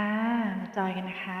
ค่ะ มาจอยกันนะคะ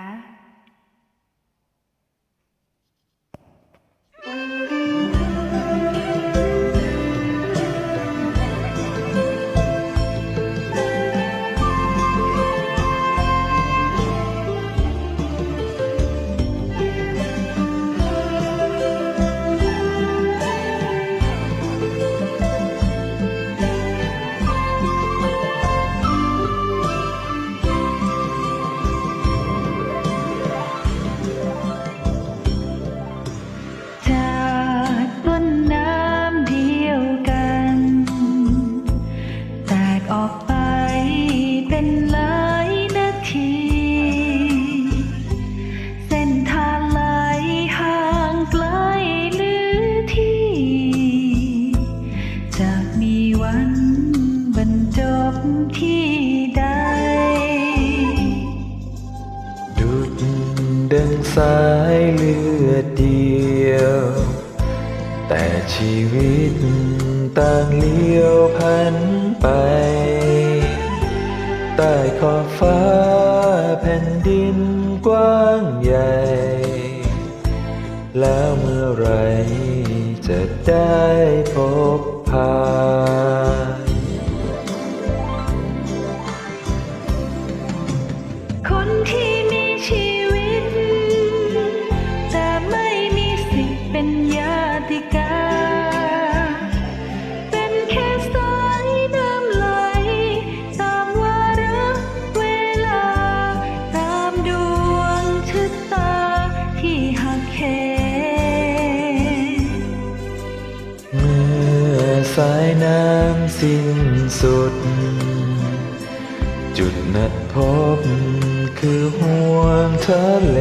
ดังสายเลือดเดียว แต่ชีวิตต่างเลี้ยวพันไป ใต้ขอบฟ้าแผ่นดินกว้างใหญ่ แล้วเมื่อไรจะได้พบพาายน้ำสิ้นสุด จุดนัดพบคือห่วงทะเล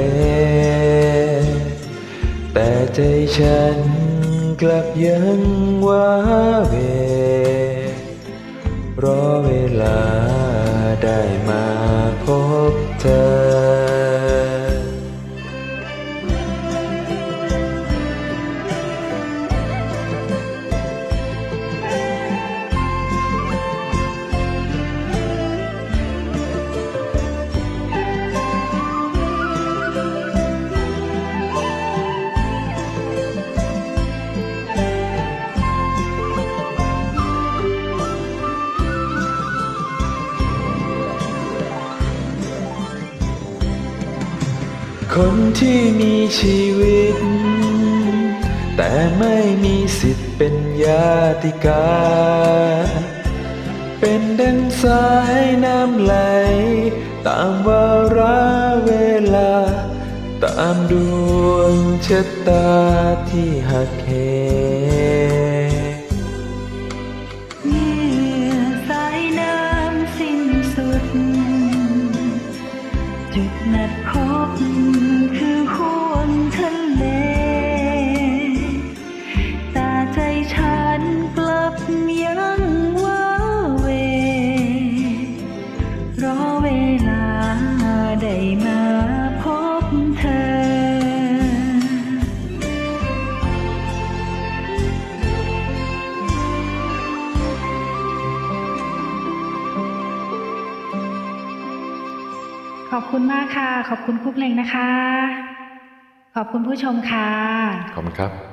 แต่ใจฉันกลับยังว้าเวรอเว คนที่มีชีวิต แต่ไม่มีสิทธิ์เป็นญาติกา เป็นดังสายน้ำไหล ตามวาระเวลา ตามดวงชะตาที่หักเห จุดนัดพบคือควรทะเล ตาใจฉันกลับยังว้าเว รอเวลาได้มา ขอบคุณมากค่ะ ขอบคุณคุกเพลงนะคะ ขอบคุณผู้ชมค่ะ ขอบคุณครับ